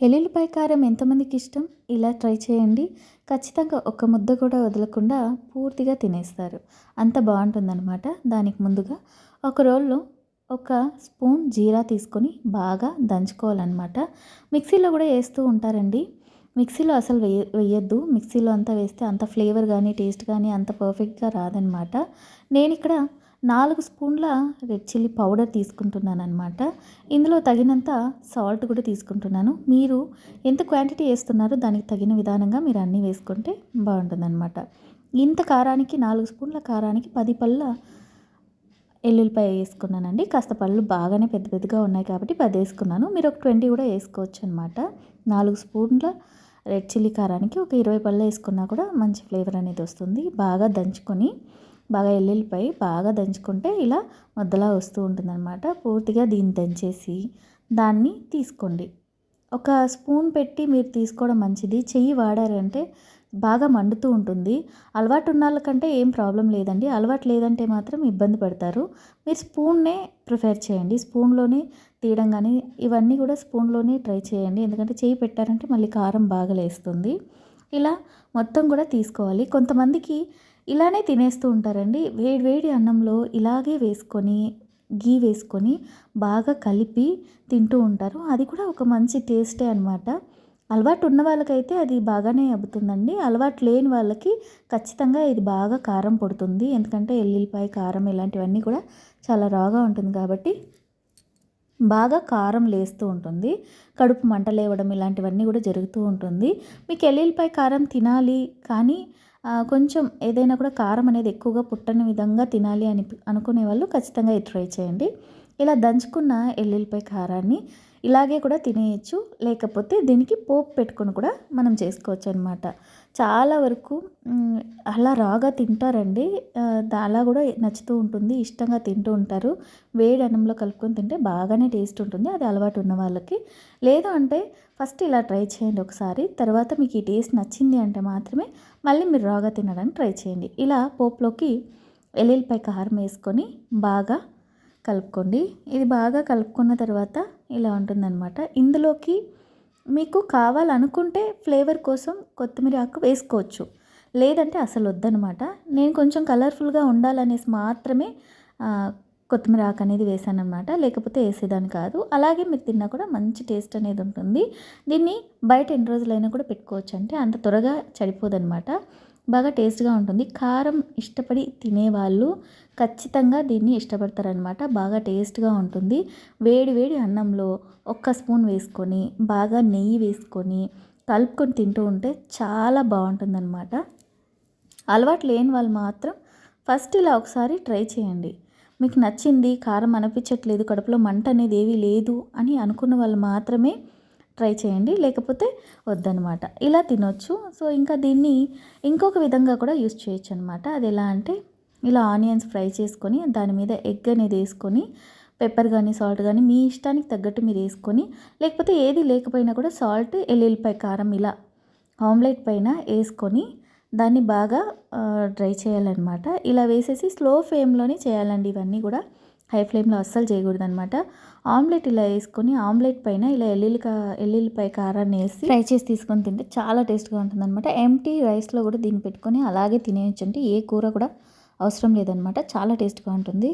ఎల్లుల్లిపాయ కారం ఎంతమందికి ఇష్టం ఇలా ట్రై చేయండి. ఖచ్చితంగా ఒక ముద్ద కూడా వదలకుండా పూర్తిగా తినేస్తారు. అంత బాగుంటుందన్నమాట. దానికి ముందుగా ఒక రోల్లో ఒక స్పూన్ జీరా తీసుకొని బాగా దంచుకోవాలన్నమాట. మిక్సీలో కూడా వేస్తూ ఉంటారండి. మిక్సీలో అసలు వేయ వేయద్దు. మిక్సీలో అంతా వేస్తే అంత ఫ్లేవర్ కానీ టేస్ట్ కానీ అంత పర్ఫెక్ట్గా రాదనమాట నేను ఇక్కడ నాలుగు స్పూన్ల రెడ్ చిల్లీ పౌడర్ తీసుకుంటున్నాను అనమాట ఇందులో తగినంత సాల్ట్ కూడా తీసుకుంటున్నాను. మీరు ఎంత క్వాంటిటీ వేస్తున్నారో దానికి తగిన విధానంగా మీరు అన్నీ వేసుకుంటే బాగుంటుందన్నమాట. ఇంత కారానికి నాలుగు స్పూన్ల కారానికి పది పళ్ళ ఎల్లుల్లిపాయ వేసుకున్నానండి. కాస్త పళ్ళు బాగానే పెద్ద పెద్దగా ఉన్నాయి కాబట్టి పది వేసుకున్నాను. మీరు ఒక ట్వంటీ కూడా వేసుకోవచ్చు అనమాట నాలుగు స్పూన్ల రెడ్ చిల్లీ కారానికి ఒక ఇరవై పళ్ళు వేసుకున్నా కూడా మంచి ఫ్లేవర్ అనేది వస్తుంది. బాగా దంచుకొని బాగా ఎల్లుల్లిపాయ బాగా దంచుకుంటే ఇలా ముద్దలా వస్తూ ఉంటుందన్నమాట. పూర్తిగా దీన్ని దంచేసి దాన్ని తీసుకోండి. ఒక స్పూన్ పెట్టి మీరు తీసుకోవడం మంచిది. చెయ్యి వాడారంటే బాగా మండుతూ ఉంటుంది. అలవాటు ఉన్న వాళ్ళకంటే ఏం ప్రాబ్లం లేదండి. అలవాటు లేదంటే మాత్రం ఇబ్బంది పడతారు. మీరు స్పూన్నే ప్రిఫర్ చేయండి. స్పూన్లోనే తీయడం కానీ ఇవన్నీ కూడా స్పూన్లోనే ట్రై చేయండి. ఎందుకంటే చేయి పెట్టారంటే మళ్ళీ కారం బాగా లేస్తుంది. ఇలా మొత్తం కూడా తీసుకోవాలి. కొంతమందికి ఇలానే తినేస్తూ ఉంటారండి. వేడివేడి అన్నంలో ఇలాగే వేసుకొని గీ వేసుకొని బాగా కలిపి తింటూ ఉంటారు. అది కూడా ఒక మంచి టేస్టే అనమాట అలవాటు ఉన్న వాళ్ళకైతే అది బాగానే అబ్బుతుందండి అలవాటు లేని వాళ్ళకి ఖచ్చితంగా ఇది బాగా కారం పడుతుంది. ఎందుకంటే ఎల్లుల్లిపాయ కారం ఇలాంటివన్నీ కూడా చాలా రాగా ఉంటుంది కాబట్టి బాగా కారం లేస్తూ ఉంటుంది. కడుపు మంట లేవడం ఇలాంటివన్నీ కూడా జరుగుతూ ఉంటుంది. మీకు ఎల్లుల్లిపాయ కారం తినాలి కానీ కొంచెం ఏదైనా కూడా కారం అనేది ఎక్కువగా పుట్టని విధంగా తినాలి అని అనుకునే వాళ్ళు ఖచ్చితంగా ట్రై చేయండి. ఇలా దంచుకున్న ఎల్లుల్లిపాయ కారాన్ని ఇలాగే కూడా తినేయచ్చు. లేకపోతే దీనికి పోపు పెట్టుకొని కూడా మనం చేసుకోవచ్చు అనమాట చాలా వరకు అలా రాగా తింటారండి. అలా కూడా నచ్చుతూ ఉంటుంది. ఇష్టంగా తింటూ ఉంటారు. వేడి అన్నంలో కలుపుకొని తింటే బాగానే టేస్ట్ ఉంటుంది. అది అలవాటు ఉన్న వాళ్ళకి. లేదు అంటే ఫస్ట్ ఇలా ట్రై చేయండి ఒకసారి. తర్వాత మీకు ఈ టేస్ట్ నచ్చింది అంటే మాత్రమే మళ్ళీ మీరు రాగా తినడానికి ట్రై చేయండి. ఇలా పోపులోకి ఎల్లుల్లిపాయ కారం వేసుకొని బాగా కలుపుకోండి. ఇది బాగా కలుపుకున్న తర్వాత ఇలా ఉంటుందన్నమాట. ఇందులోకి మీకు కావాలనుకుంటే ఫ్లేవర్ కోసం కొత్తిమీర ఆకు వేసుకోవచ్చు. లేదంటే అసలు వద్దనమాట నేను కొంచెం కలర్ఫుల్గా ఉండాలనేసి మాత్రమే కొత్తిమీర ఆకు అనేది వేసాను అనమాట లేకపోతే వేసేదాన్ని కాదు. అలాగే మీరు తిన్నా కూడా మంచి టేస్ట్ అనేది ఉంటుంది. దీన్ని బయట ఎన్ని రోజులైనా కూడా పెట్టుకోవచ్చు. అంటే అంత త్వరగా చడిపోదనమాట బాగా టేస్ట్గా ఉంటుంది. కారం ఇష్టపడి తినేవాళ్ళు ఖచ్చితంగా దీన్ని ఇష్టపడతారనమాట బాగా టేస్ట్గా ఉంటుంది. వేడి వేడి అన్నంలో ఒక్క స్పూన్ వేసుకొని బాగా నెయ్యి వేసుకొని కలుపుకొని తింటూ ఉంటే చాలా బాగుంటుందన్నమాట. అలవాటు లేని వాళ్ళు మాత్రం ఫస్ట్ ఇలా ఒకసారి ట్రై చేయండి. మీకు నచ్చింది కారం అనిపించట్లేదు కడుపులో మంట అనేది ఏమీ లేదు అని అనుకున్న వాళ్ళు మాత్రమే ట్రై చేయండి లేకపోతే వద్దనమాట ఇలా తినొచ్చు. సో ఇంకా దీన్ని ఇంకొక విధంగా కూడా యూస్ చేయొచ్చు అనమాట అది ఎలా అంటే ఇలా ఆనియన్స్ ఫ్రై చేసుకొని దాని మీద ఎగ్ అనేది వేసుకొని పెప్పర్ కానీ సాల్ట్ కానీ మీ ఇష్టానికి తగ్గట్టు మీరు వేసుకొని లేకపోతే ఏది లేకపోయినా కూడా సాల్ట్ ఎల్లుల్లిపాయ కారం ఇలా ఆమ్లెట్ పైన వేసుకొని దాన్ని బాగా డ్రై చేయాలన్నమాట. ఇలా వేసేసి స్లో ఫ్లేమ్లోనే చేయాలండి ఇవన్నీ కూడా. హై ఫ్లేమ్లో అస్సలు చేయకూడదు అనమాట ఆమ్లెట్ ఇలా వేసుకొని ఆమ్లెట్ పైన ఇలా ఎల్లుల్లి కా ఎల్లుల్లిపాయ కారాన్ని వేసి ఫ్రై చేసి తీసుకొని తింటే చాలా టేస్ట్గా ఉంటుంది అనమాట ఎంటీ రైస్లో కూడా దీన్ని పెట్టుకొని అలాగే తినేయచ్చు అంటే ఏ కూర కూడా అవసరం లేదనమాట చాలా టేస్ట్గా ఉంటుంది.